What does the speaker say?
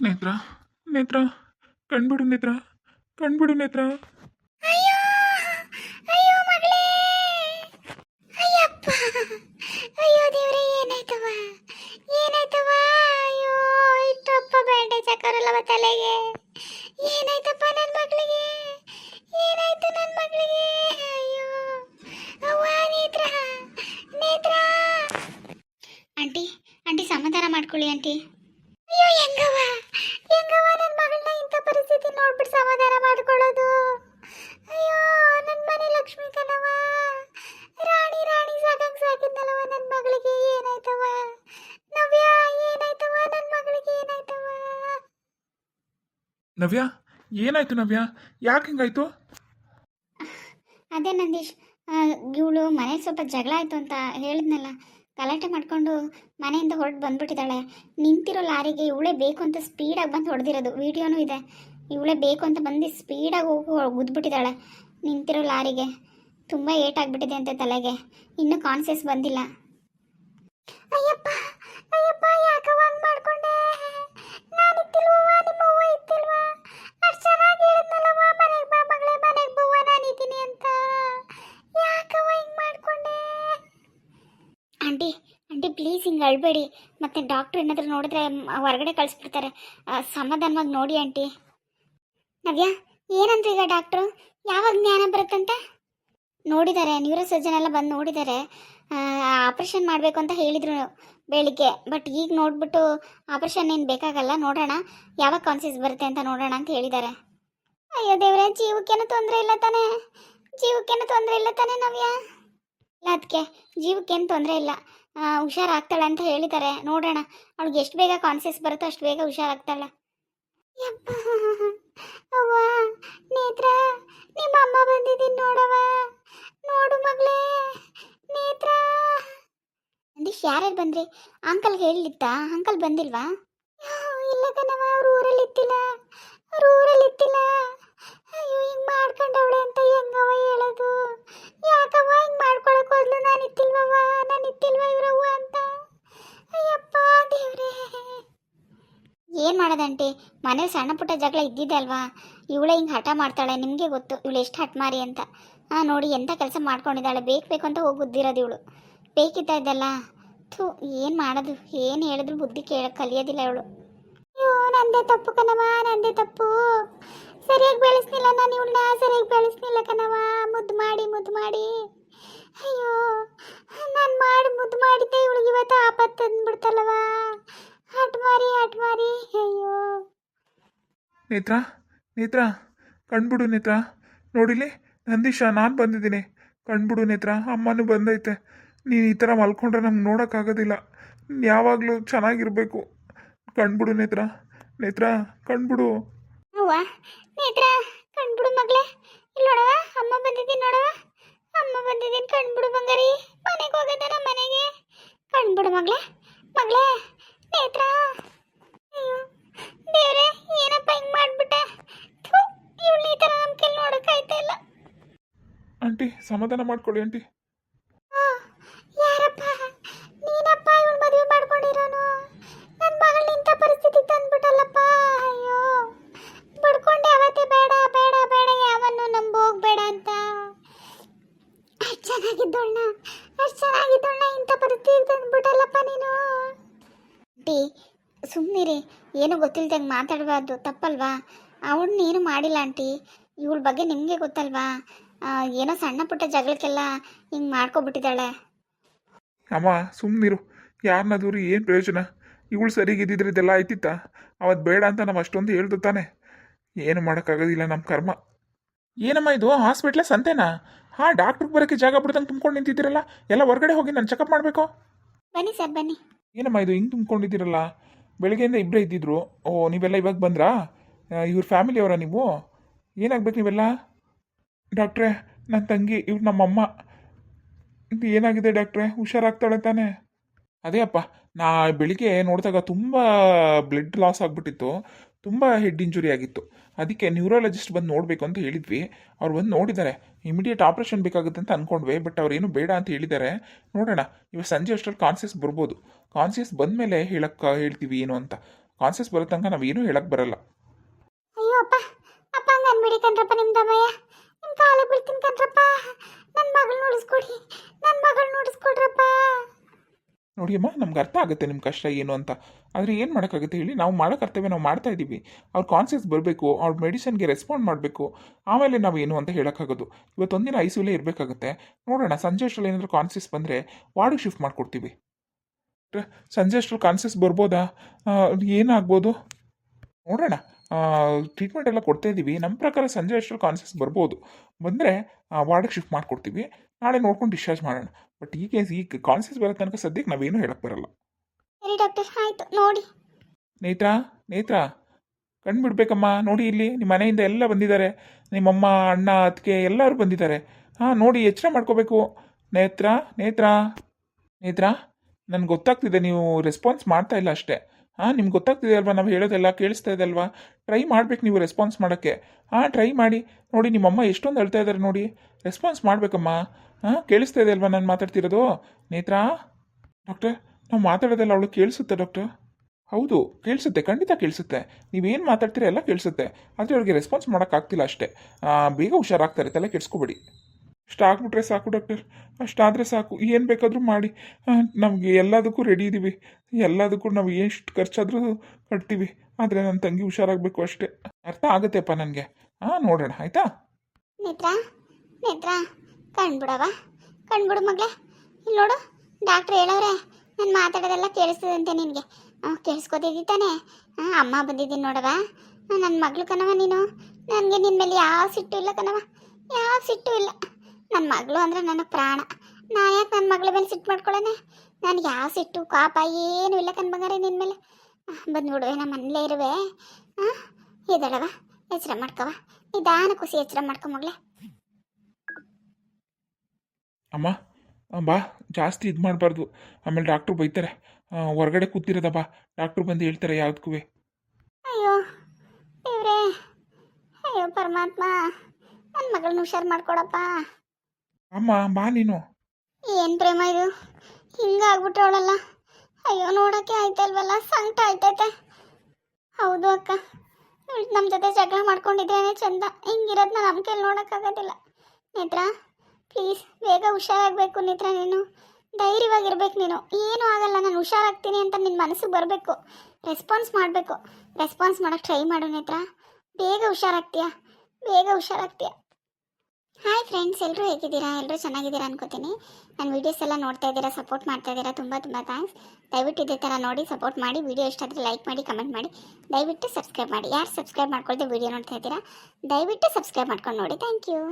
ನೇತ್ರ ನೇತ್ರ ಕಣ್ಬಿಡು ನೇತ್ರ ಕಣ್ಬಿಡು ನೇತ್ರ. ಅಯ್ಯೋ ಅಯ್ಯೋ ಮಗಳೇ. ಅಯ್ಯಪ್ಪ. ಅಯ್ಯೋ ದೇವ್ರೆ ಏನಾಯ್ತವಾ ಏನಾಯ್ತವ ಅಯ್ಯೋ ಇಷ್ಟಪ್ಪ ಬ್ಯಾಂಡೇಜ್ ಹಾಕೋರಲ್ಲವ ತಲೆಗೆ. ಏನಾಯ್ತಪ್ಪ ನನ್ನ ಮಗಳಿಗೆ? ಏನಾಯ್ತು ನನ್ನ ಮಗಳಿಗೆ? ಅಯ್ಯೋ ಅವ್ವ ನೇತ್ರ ನೇತ್ರ. ಆಂಟಿ ಆಂಟಿ ಸಮಾಧಾನ ಮಾಡ್ಕೊಳ್ಳಿ ಆಂಟಿ. ಅಯ್ಯೋ ಹೆಂಗವ ನವ್ಯ? ಏನಾಯ್ತು ನವ್ಯ? ಯಾಕೆ ಹಿಂಗಾಯ್ತು? ಅದೇ ನಂದೀಶ್ ಇವಳು ಮನೆ ಸ್ವಲ್ಪ ಜಗಳ ಆಯ್ತು ಅಂತ ಹೇಳಿದ್ನಲ್ಲ, ಗಲಾಟೆ ಮಾಡ್ಕೊಂಡು ಮನೆಯಿಂದ ಹೊರಟು ಬಂದ್ಬಿಟ್ಟಿದ್ದಾಳೆ. ನಿಂತಿರೋ ಲಾರಿಗೆ ಇವಳೇ ಬೇಕು ಅಂತ ಸ್ಪೀಡಾಗಿ ಬಂದು ಹೊಡೆದಿರೋದು, ವಿಡಿಯೋನೂ ಇದೆ. ಇವಳೇ ಬೇಕು ಅಂತ ಬಂದು ಸ್ಪೀಡಾಗಿ ಹೋಗಿ ಗುದ್ಬಿಟ್ಟಿದ್ದಾಳೆ ನಿಂತಿರೋ ಲಾರಿಗೆ. ತುಂಬ ಏಟಾಗ್ಬಿಟ್ಟಿದೆ ಅಂತೆ ತಲೆಗೆ, ಇನ್ನೂ ಕಾನ್ಸಿಯಸ್ ಬಂದಿಲ್ಲ. ಅಯ್ಯಪ್ಪ ಅಯ್ಯಪ್ಪ, ಯಾಕೆ ಹಂಗ್ ಮಾಡ್ಕೊಂಡೆ? ನಾನು ಅಳ್ಬೇಡಿ ಮತ್ತೆ ಡಾಕ್ಟ್ರ್ ಏನಾದರೂ ನೋಡಿದ್ರೆ ಹೊರಗಡೆ ಕಳಿಸ್ಬಿಡ್ತಾರೆ. ಸಮಾಧಾನವಾಗಿ ನೋಡಿ ಆಂಟಿ. ನವ್ಯ ಏನಂದ್ರೆ ಈಗ ಡಾಕ್ಟ್ರು ಯಾವಾಗ ಜ್ಞಾನ ಬರುತ್ತಂತೆ? ನೋಡಿದ್ದಾರೆ ನ್ಯೂರೋ ಸರ್ಜನ್ ಎಲ್ಲ ಬಂದು ನೋಡಿದ್ದಾರೆ ಆಪ್ರೇಷನ್ ಮಾಡಬೇಕು ಅಂತ ಹೇಳಿದ್ರು ಬೆಳಿಗ್ಗೆ. ಬಟ್ ಈಗ ನೋಡ್ಬಿಟ್ಟು ಆಪ್ರೇಷನ್ ಏನು ಬೇಕಾಗಲ್ಲ, ನೋಡೋಣ. ಯಾವಾಗ ಕಾನ್ಸಿಯಸ್ ಬರುತ್ತೆ ಅಂತ ನೋಡೋಣ ಅಂತ ಹೇಳಿದ್ದಾರೆ ಅಯ್ಯೋ ದೇವ್ರೆ, ಜೀವಕ್ಕೇನು ತೊಂದರೆ ಇಲ್ಲ ತಾನೇ? ಜೀವಕ್ಕೇನು ತೊಂದರೆ ಇಲ್ಲ ತಾನೇ ನವ್ಯ? ಇಲ್ಲ ಅದಕ್ಕೆ ಜೀವಕ್ಕೇನು ತೊಂದರೆ ಇಲ್ಲ. ಹುಷಾರಾಗ್ತಾಳೆ ಅಂತ ಹೇಳಿದ್ದಾರೆ ನೋಡೋಣ. ಅವಳಿಗೆ ಎಷ್ಟು ಬೇಗ ಕಾನ್ಸಿಯಸ್ ಬರುತ್ತೋ ಅಷ್ಟು ಬೇಗ ಹುಷಾರಾಗ್ತಾಳೆ. ಅವ್ವ, ನೇತ್ರ, ನಿಮ್ಮ ಅಮ್ಮ ಬಂದಿದ್ದೀನಿ ನೋಡವ ನೋಡು ಮಗಳೇ. ನೇತ್ರ. ಅಂದ್ರೆ ಯಾರ್ಯಾರು ಬಂದ್ರಿ? ಅಂಕಲ್ ಹೇಳಿತ್ತಾ ಅಂಕಲ್ ಬಂದಿಲ್ವಾ ಇಲ್ಲ ಕಣವ ಅವ್ರ ಊರಲ್ಲಿ ಇತ್ತಿಲ್ಲ ಅವ್ರ ಊರಲ್ಲಿ ಇತ್ತಿಲ್ಲ ಅಯ್ಯೋ ಹಿಂಗ್ ಮಾಡ್ಕೊಂಡವಳೆ ಅಂತ ಹೆಂಗವ ಹೇಳೋದು ಯಾಕವ್ವ ಹಿಂಗ್ ಮಾಡ್ಕೊಳಕ್ ಹೋದ್ಲು ನಾನು ಇತ್ತಿಲ್ವವ ನಾನು ಇತ್ತಿಲ್ವ ಇವ್ರವ್ವ ಅಂತ ಅಯ್ಯಪ್ಪ ದೇವ್ರೇ ಏನು ಮಾಡೋದಂಟಿ ಮನೇಲಿ ಸಣ್ಣ ಪುಟ್ಟ ಜಗಳ ಇದ್ದಿದೆ ಅಲ್ವಾ? ಇವಳೇ ಹಿಂಗೆ ಹಠ ಮಾಡ್ತಾಳೆ, ನಿಮಗೆ ಗೊತ್ತು. ಇವಳು ಎಷ್ಟು ಹಠ ಮಾರಿ ಅಂತ. ಹಾಂ, ನೋಡಿ ಎಂಥ ಕೆಲಸ ಮಾಡ್ಕೊಂಡಿದ್ದಾಳೆ? ಬೇಕು ಬೇಕು ಅಂತ ಹೋಗಿ ಗುದ್ದಿರೋದು ಇವಳು. ಬೇಕಿತ್ತ ಇದ್ದಲ್ಲ ಥೂ, ಏನು ಮಾಡೋದು? ಏನು ಹೇಳಿದ್ರು ಬುದ್ಧಿ ಕೇಳ ಕಲಿಯೋದಿಲ್ಲ ಇವಳು. ಅಯ್ಯೋ, ನಂದೇ ತಪ್ಪು ಕಣವ ನಂದೇ ತಪ್ಪು. ನೇತ್ರ ನೇತ್ರ, ಕಣ್ಬಿಡು ನೇತ್ರ. ನೋಡಿಲಿ ನಂದೀಶ, ನಾನು ಬಂದಿದ್ದೀನಿ. ಕಣ್ಬಿಡು ನೇತ್ರ, ಅಮ್ಮನೂ ಬಂದೈತೆ. ನೀನು ಈ ಥರ ಮಲ್ಕೊಂಡ್ರೆ ನಮ್ಗೆ ನೋಡೋಕ್ಕಾಗೋದಿಲ್ಲ. ಯಾವಾಗಲೂ ಚೆನ್ನಾಗಿರಬೇಕು. ಕಣ್ಬಿಡು ನೇತ್ರ ನೇತ್ರ, ಕಣ್ಬಿಡು. ನೇತ್ರ, ಕಣ್ಬಿಡು ಮಗಳೇ. ನೋಡವ ಅಮ್ಮ ಬಂದಿದ್ದೀನಿ ನೋಡವ ಅಮ್ಮ ಬಂದಿದ್ದೀನಿ ಕಣ್ಬಿಡು ಬಂಗಾರಿ. ಮನೆಗೆ ಹೋಗೋದ ನಮ್ಮ ಮನೆಗೆ ಕಣ್ಬಿಡು ಮಗಳೇ ಮಗಳೇ, ನೇತ್ರ. ಅಯ್ಯೋ. ದೇವ್ರೆ ಏನಪ್ಪ ಹಿಂಗೆ ಮಾಡ್ಬಿಟ್ಟೆ? ಇವಳು ಈ ಥರ ನಮ್ಮ ಕೈಲಿ ನೋಡೋಕ್ಕಾಯ್ತಾ ಇಲ್ಲ. ಆಂಟಿ ಸಮಾಧಾನ ಮಾಡ್ಕೊಳ್ಳಿ ಆಂಟಿ. ಯಾರಪ್ಪ? ನೀನಪ್ಪ ಇವಳು ಮದುವೆ ಮಾಡ್ಕೊಂಡಿರೋನು? ನನ್ನ ಮಗಳ ಇಂಥ ಪರಿಸ್ಥಿತಿ ತಂದ್ಬಿಟ್ಟಲ್ಲಪ್ಪ. ಅಯ್ಯೋ ಬಡ್ಕೊಂಡೆ ಅವತ್ತೇ ಬೇಡ ಬೇಡ ಬೇಡ ಯಾವನ್ನು ನಂಬೋಗ್ಬೇಡ ಅಂತ. ಅಷ್ಟು ಚೆನ್ನಾಗಿದ್ದೋಳ್ನ ಅಷ್ಟು ಚೆನ್ನಾಗಿದ್ದೋಳ್ನ ಇಂಥ ಪರಿಸ್ಥಿತಿ ತಂದ್ಬಿಟ್ಟಲ್ಲಪ್ಪ ನೀನು. ಆಂಟಿ ಸುಮ್ಮನಿರಿ ಏನು ಗೊತ್ತಿಲ್ದಂಗೆ ಮಾತಾಡಬಾರ್ದು ತಪ್ಪಲ್ವಾ? ಅವಳನ್ನ ಏನು ಮಾಡಿಲ್ಲ ಆಂಟಿ. ಇವಳ ಬಗ್ಗೆ ನಿಮಗೆ ಗೊತ್ತಲ್ವಾ? ಏನೋ ಸಣ್ಣ ಪುಟ್ಟ ಜಗಳಕ್ಕೆಲ್ಲ ಹಿಂಗೆ ಮಾಡ್ಕೊಬಿಟ್ಟಿದ್ದಾಳೆ. ಅಮ್ಮ ಸುಮ್ಮನಿರು ಯಾರನ್ನ ದೂರಿ ಏನು ಪ್ರಯೋಜನ? ಇವಳು ಸರಿಗಿದ್ದಿದ್ರೆ ಇದೆಲ್ಲ ಆಯ್ತಿತ್ತ? ಅವತ್ತು ಬೇಡ ಅಂತ ನಮ್ಮ ಅಷ್ಟೊಂದು ಹೇಳ್ದು ತಾನೆ. ಏನು ಮಾಡೋಕ್ಕಾಗೋದಿಲ್ಲ ನಮ್ಮ ಕರ್ಮ. ಏನಮ್ಮ ಇದು? ಹಾಸ್ಪಿಟ್ಲ ಸಂತೆನಾ? ಹಾಂ ಡಾಕ್ಟ್ರಿಗೆ ಬರೋಕ್ಕೆ ಜಾಗ ಬಿಡ್ದಂಗೆ ತುಂಬ್ಕೊಂಡು ನಿಂತಿದ್ದೀರಲ್ಲ? ಎಲ್ಲ ಹೊರಗಡೆ ಹೋಗಿ ನಾನು ಚೆಕಪ್ ಮಾಡಬೇಕು? ಬನ್ನಿ ಸರ್ ಬನ್ನಿ. ಏನಮ್ಮ ಇದು? ಹಿಂಗೆ ತುಂಬ್ಕೊಂಡಿದ್ದೀರಲ್ಲ? ಬೆಳಗ್ಗೆಯಿಂದ ಇಬ್ಬರೇ ಇದ್ದಿದ್ರು. ಓ, ನೀವೆಲ್ಲ ಇವಾಗ ಬಂದ್ರಾ? ಇವ್ರ ಫ್ಯಾಮಿಲಿಯವರ ನೀವು? ಏನಾಗ್ಬೇಕು ನೀವೆಲ್ಲ? ಡಾಕ್ಟ್ರೇ ನನ್ನ ತಂಗಿ ಇವ್ರು ನಮ್ಮಮ್ಮ. ಏನಾಗಿದೆ ಡಾಕ್ಟ್ರೆ? ಹುಷಾರಾಗ್ತಾಳೆ ತಾನೇ? ಅದೇ ಅಪ್ಪ, ನಾ ಬೆಳಿಗ್ಗೆ ನೋಡಿದಾಗ ತುಂಬ ಬ್ಲಡ್ ಲಾಸ್ ಆಗಿಬಿಟ್ಟಿತ್ತು. ತುಂಬ ಹೆಡ್ ಇಂಜುರಿ ಆಗಿತ್ತು. ಅದಕ್ಕೆ ನ್ಯೂರಾಲಜಿಸ್ಟ್ ಬಂದು ನೋಡಬೇಕು ಅಂತ ಹೇಳಿದ್ವಿ. ಅವ್ರು ಬಂದು ನೋಡಿದ್ದಾರೆ. ಇಮಿಡಿಯೇಟ್ ಆಪ್ರೇಷನ್ ಬೇಕಾಗುತ್ತೆ ಅಂತ ಅಂದ್ಕೊಂಡ್ವಿ ಬಟ್ ಅವ್ರೇನು ಬೇಡ ಅಂತ ಹೇಳಿದ್ದಾರೆ. ನೋಡೋಣ ಇವಾಗ ಸಂಜೆ ಅಷ್ಟರಲ್ಲಿ ಕಾನ್ಸಿಯಸ್ ಬರ್ಬೋದು. ಕಾನ್ಸಿಯಸ್ ಬಂದಮೇಲೆ ಹೇಳಕ್ಕೆ ಹೇಳ್ತೀವಿ ಏನು ಅಂತ. ಕಾನ್ಸಿಯಸ್ ಬರೋ ತನಕ ನಾವೇನು ಹೇಳಕ್ಕೆ ಬರಲ್ಲ. ಅಯ್ಯೋ ಅಪ್ಪ ಅಪ್ಪ ಹಂಗೆ ಅನ್ಬೇಡಿ ಕಣ್ರಪ್ಪ ನಿಮ್ಮ ದಮಯ್ಯ. ನಿಮ್ಮ ಕಾಲಿಗೆ ಬೀಳ್ತೀನಿ ಕಣ್ರಪ್ಪ. ನನ್ನ ಮಗಳು ನೋಡಿಸ್ಕೊಡಿ ನನ್ನ ಮಗಳು ನೋಡಿಸ್ಕೊಡ್ರಪ್ಪ. ನೋಡಿ ಅಮ್ಮ ನಮ್ಗೆ ಅರ್ಥ ಆಗುತ್ತೆ ನಿಮ್ಮ ಕಷ್ಟ ಏನು ಅಂತ. ಆದರೆ ಏನು ಮಾಡೋಕ್ಕಾಗುತ್ತೆ ಹೇಳಿ? ನಾವು ಮಾಡೋ ಕರ್ತವ್ಯ ನಾವು ಮಾಡ್ತಾ ಇದ್ದೀವಿ. ಅವ್ರ ಕಾನ್ಸಿಯಸ್ ಬರಬೇಕು, ಅವ್ರ ಮೆಡಿಸನ್ಗೆ ರೆಸ್ಪಾಂಡ್ ಮಾಡಬೇಕು. ಆಮೇಲೆ ನಾವು ಏನು ಅಂತ ಹೇಳೋಕ್ಕಾಗೋದು. ಇವತ್ತೊಂದಿನ ಐ ಸಿಲೇ ಇರಬೇಕಾಗುತ್ತೆ. ನೋಡೋಣ, ಸಂಜೆ ಅಷ್ಟರಲ್ಲಿ ಏನಾದರೂ ಕಾನ್ಸಿಯಸ್ ಬಂದರೆ ವಾರ್ಡಿಗೆ ಶಿಫ್ಟ್ ಮಾಡಿಕೊಡ್ತೀವಿ. ಸಂಜೆ ಅಷ್ಟರಲ್ಲಿ ಕಾನ್ಸಿಯಸ್ ಬರ್ಬೋದಾ? ಏನಾಗ್ಬೋದು? ನೋಡೋಣ. ಟ್ರೀಟ್ಮೆಂಟ್ ಎಲ್ಲ ಕೊಡ್ತಾ ಇದ್ದೀವಿ. ನಮ್ಮ ಪ್ರಕಾರ ಸಂಜೆ ಅಷ್ಟರಲ್ಲಿ ಕಾನ್ಸಿಯಸ್ ಬರ್ಬೋದು. ಬಂದರೆ ವಾರ್ಡಿಗೆ ಶಿಫ್ಟ್ ಮಾಡಿಕೊಡ್ತೀವಿ. ನಾಳೆ ನೋಡ್ಕೊಂಡು ಡಿಸ್ಚಾರ್ಜ್ ಮಾಡೋಣ. ಬಟ್ ಈ ಕೇಸ್ ಈ ಕಾನ್ಸಿಯಸ್ ಬರೋ ತನಕ ಸದ್ಯಕ್ಕೆ ನಾವೇನು ಹೇಳಕ್ಕೆ ಬರಲ್ಲ. ಸರಿ ಡಾಕ್ಟರ್, ಆಯ್ತು, ನೋಡಿ. ನೇತ್ರಾ ನೇತ್ರಾ, ಕಣ್ಣು ಬಿಡ್ಬೇಕಮ್ಮ, ನೋಡಿ ಇಲ್ಲಿ, ನಿಮ್ಮ ಮನೆಯಿಂದ ಎಲ್ಲ ಬಂದಿದ್ದಾರೆ. ನಿಮ್ಮಮ್ಮ, ಅಣ್ಣ, ಅತ್ತಿಗೆ ಎಲ್ಲರೂ ಬಂದಿದ್ದಾರೆ. ಹಾಂ, ನೋಡಿ, ಎಚ್ಚರ ಮಾಡ್ಕೋಬೇಕು. ನೇತ್ರ ನೇತ್ರ ನೇತ್ರ, ನನಗೆ ಗೊತ್ತಾಗ್ತಿದೆ, ನೀವು ರೆಸ್ಪಾನ್ಸ್ ಮಾಡ್ತಾ ಇಲ್ಲ ಅಷ್ಟೇ. ಹಾಂ, ನಿಮ್ಗೆ ಗೊತ್ತಾಗ್ತಿದೆ ಅಲ್ವಾ, ನಾವು ಹೇಳೋದೆಲ್ಲ, ಕೇಳಿಸ್ತಾ ಇದೆ ಅಲ್ವಾ? ಟ್ರೈ ಮಾಡ್ಬೇಕು ನೀವು ರೆಸ್ಪಾನ್ಸ್ ಮಾಡೋಕ್ಕೆ. ಹಾಂ ಟ್ರೈ ಮಾಡಿ. ನೋಡಿ, ನಿಮ್ಮಮ್ಮ ಎಷ್ಟೊಂದು ಅಳ್ತಾ ಇದ್ದಾರೆ ನೋಡಿ. ರೆಸ್ಪಾನ್ಸ್ ಮಾಡಬೇಕಮ್ಮ. ಹಾಂ, ಕೇಳಿಸ್ತಾ ಇದೆ ಅಲ್ವಾ, ನಾನು ಮಾತಾಡ್ತಿರೋದು? ನೇತ್ರಾ, ಡಾಕ್ಟರ್ ನಾವು ಮಾತಾಡೋದೆಲ್ಲ ಅವಳು ಕೇಳಿಸುತ್ತೆ ಡಾಕ್ಟರ್ ಹೌದು, ಕೇಳಿಸುತ್ತೆ, ಖಂಡಿತ ಕೇಳಿಸುತ್ತೆ. ನೀವೇನು ಮಾತಾಡ್ತೀರ ಎಲ್ಲ ಕೇಳಿಸುತ್ತೆ. ಆದರೆ ಅವ್ರಿಗೆ ರೆಸ್ಪಾನ್ಸ್ ಮಾಡೋಕ್ಕಾಗ್ತಿಲ್ಲ ಅಷ್ಟೇ. ಬೇಗ ಹುಷಾರಾಗ್ತಾರೆ, ತಲೆ ಕೆಡಿಸ್ಕೊಬೇಡಿ. ಅಷ್ಟು ಆಗ್ಬಿಟ್ರೆ ಸಾಕು ಡಾಕ್ಟರ್ ಅಷ್ಟಾದರೆ ಸಾಕು. ಏನು ಬೇಕಾದರೂ ಮಾಡಿ. ನಮಗೆ ಎಲ್ಲದಕ್ಕೂ ರೆಡಿ ಇದ್ದೀವಿ ಎಲ್ಲದಕ್ಕೂ ನಾವು ಎಷ್ಟು ಖರ್ಚಾದರೂ ಕಟ್ತೀವಿ. ಆದರೆ ನನ್ನ ತಂಗಿ ಹುಷಾರಾಗಬೇಕು ಅಷ್ಟೇ. ಅರ್ಥ ಆಗುತ್ತೆಪ್ಪ ನನಗೆ. ಹಾಂ ನೋಡೋಣ, ಆಯಿತಾ? ನೇತ್ರ ನೇತ್ರ. ಕಣ್ಬಿಡವ ಕಣ್ಬಿಡು ಮಗಳೇ. ಇಲ್ಲಿ ನೋಡು ಡಾಕ್ಟ್ರ್ ಹೇಳವ್ರೆ. ನಾನು ಮಾತಾಡೋದೆಲ್ಲ ಕೇಳಿಸ್ತದಂತೆ ನಿನಗೆ. ಕೇಳಿಸ್ಕೊತಿದ್ದಿ ತಾನೇ. ಅಮ್ಮ ಬಂದಿದ್ದೀನಿ ನೋಡವ ನನ್ನ ಮಗಳು ಕಣವ ನೀನು. ನನಗೆ ನಿನ್ನ ಮೇಲೆ ಯಾವ ಸಿಟ್ಟು ಇಲ್ಲ ಕಣವ ಯಾವ ಸಿಟ್ಟು ಇಲ್ಲ. ನನ್ನ ಮಗಳು ಅಂದರೆ ನನ್ನ ಪ್ರಾಣ. ನಾ ಯಾಕೆ ನನ್ನ ಮಗಳ ಮೇಲೆ ಸಿಟ್ಟು ಮಾಡ್ಕೊಳ್ಳೋಣ ನನಗೆ ಯಾವ ಸಿಟ್ಟು ಕಾಪ ಏನು ಇಲ್ಲ ಕಣ್ಮಗಾರೆ ನಿನ್ನ ಮೇಲೆ. ಬಂದ್ಬಿಡುವೆ ನಮ್ಮ ಮನೇಲೇ ಇರುವೆ. ಹಾಂ ಇದಳವ ಎಚ್ಚರ ಮಾಡ್ಕವ ನಿಧಾನ ಖುಷಿ ಎಚ್ಚರ ಮಾಡ್ಕೊ ಮಗಳೇ. ಅಮ್ಮ. ಬಾ ಜಾಸ್ತಿ ಇದು ಮಾಡಬಾರ್ದು. ಆಮೇಲೆ ಡಾಕ್ಟ್ರು ಬೈತಾರೆ. ಹೊರಗಡೆ ಕೂತಿರೋದ ಬಾ. ಡಾಕ್ಟ್ರು ಬಂದು ಹೇಳ್ತಾರೆ ಯಾವುದಕ್ಕೂ ಅಯ್ಯೋ ದೇವ್ರೇ ಅಯ್ಯೋ ಪರಮಾತ್ಮ ನನ್ನ ಮಗಳನ್ನ ಹುಷಾರು ಮಾಡ್ಕೊಡಪ್ಪ. ಅಮ್ಮ ಬಾ ನೀನು. ಏನು ಪ್ರೇಮ ಇದು? ಹಿಂಗಾಗ್ಬಿಟ್ಟವಳಲ್ಲ ಅಯ್ಯೋ ನೋಡೋಕ್ಕೆ ಆಯ್ತಲ್ವಲ್ಲ? ಸಂಕಟ ಆಯ್ತೈತೆ. ಹೌದು ಅಕ್ಕ. ನಮ್ಮ ಜೊತೆ ಜಗಳ ಮಾಡ್ಕೊಂಡಿದ್ರೇನೆ ಚಂದ. ಹಿಂಗಿರೋದನ್ನ ನಮ್ಮ ಕೈಲಿ ನೋಡೋಕ್ಕಾಗೋದಿಲ್ಲ. ನೇತ್ರ? ಪ್ಲೀಸ್ ಬೇಗ ಹುಷಾರಾಗಬೇಕು ನಿತ್ರ ನೀನು. ಧೈರ್ಯವಾಗಿರ್ಬೇಕು ನೀನು. ಏನೂ ಆಗಲ್ಲ, ನಾನು ಹುಷಾರಾಗ್ತೀನಿ ಅಂತ ನಿನ್ನ ಮನಸ್ಸಿಗೆ ಬರಬೇಕು. ರೆಸ್ಪಾನ್ಸ್ ಮಾಡಬೇಕು. ರೆಸ್ಪಾನ್ಸ್ ಮಾಡೋಕ್ಕೆ ಟ್ರೈ ಮಾಡು ನಿತ್ರ ಬೇಗ ಹುಷಾರಾಗ್ತೀಯಾ? ಬೇಗ ಹುಷಾರಾಗ್ತೀಯಾ? ಹಾಯ್ ಫ್ರೆಂಡ್ಸ್ ಎಲ್ಲರೂ ಹೇಗಿದ್ದೀರಾ? ಎಲ್ಲರೂ ಚೆನ್ನಾಗಿದ್ದೀರಾ ಅನ್ಕೋತೀನಿ. ನನ್ನ ವೀಡಿಯೋಸ್ ಎಲ್ಲ ನೋಡ್ತಾ ಇದ್ದೀರಾ ಸಪೋರ್ಟ್ ಮಾಡ್ತಾ ಇದ್ದೀರಾ, ತುಂಬ ತುಂಬ ಥ್ಯಾಂಕ್ಸ್ ದಯವಿಟ್ಟು ಇದೇ ಥರ ನೋಡಿ ಸಪೋರ್ಟ್ ಮಾಡಿ ವಿಡಿಯೋ ಇಷ್ಟ ಆದರೆ ಲೈಕ್ ಮಾಡಿ ಕಮೆಂಟ್ ಮಾಡಿ. ದಯವಿಟ್ಟು ಸಬ್ಸ್ಕ್ರೈಬ್ ಮಾಡಿ. ಯಾರು ಸಬ್ಸ್ಕ್ರೈಬ್ ಮಾಡ್ಕೊಳ್ದೆ ವಿಡಿಯೋ ನೋಡ್ತಾ ಇದ್ದೀರಾ? ದಯವಿಟ್ಟು ಸಬ್ಸ್ಕ್ರೈಬ್ ಮಾಡ್ಕೊಂಡು ನೋಡಿ. Thank you